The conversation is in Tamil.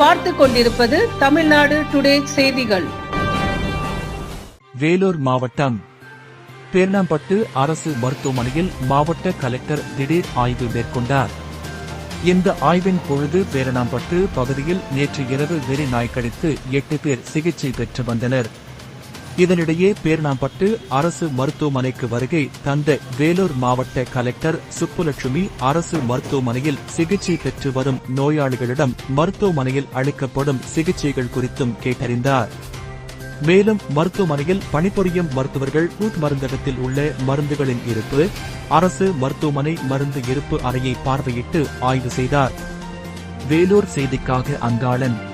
பார்த்து கொண்டிருப்பது தமிழ்நாடு டுடே செய்திகள். வேலூர் மாவட்டம் பேர்ணாம்பட்டு அரசு மருத்துவமனையில் மாவட்ட கலெக்டர் திடீர் ஆய்வு மேற்கொண்டார். இந்த ஆய்வின் பொழுது பேரணாம்பட்டு பகுதியில் நேற்று இரவு வெறி நாய் கடித்து எட்டு பேர் சிகிச்சை பெற்று வந்தனர். இதனிடையே பேரணாம்பட்டு அரசு மருத்துவமனைக்கு வருகை தந்த வேலூர் மாவட்ட கலெக்டர் சுப்புலட்சுமி அரசு மருத்துவமனையில் சிகிச்சை பெற்று வரும் நோயாளிகளிடம் மருத்துவமனையில் அளிக்கப்படும் சிகிச்சைகள் குறித்தும் கேட்டறிந்தார். மேலும் மருத்துவமனையில் பணிபுரியும் மருத்துவர்கள் கூட் மருந்தகத்தில் உள்ள மருந்துகளின் இருப்பு அரசு மருத்துவமனை மருந்து இருப்பு அறையை பார்வையிட்டு ஆய்வு செய்தார். வேலூர் செய்திக்காக அங்காளன்.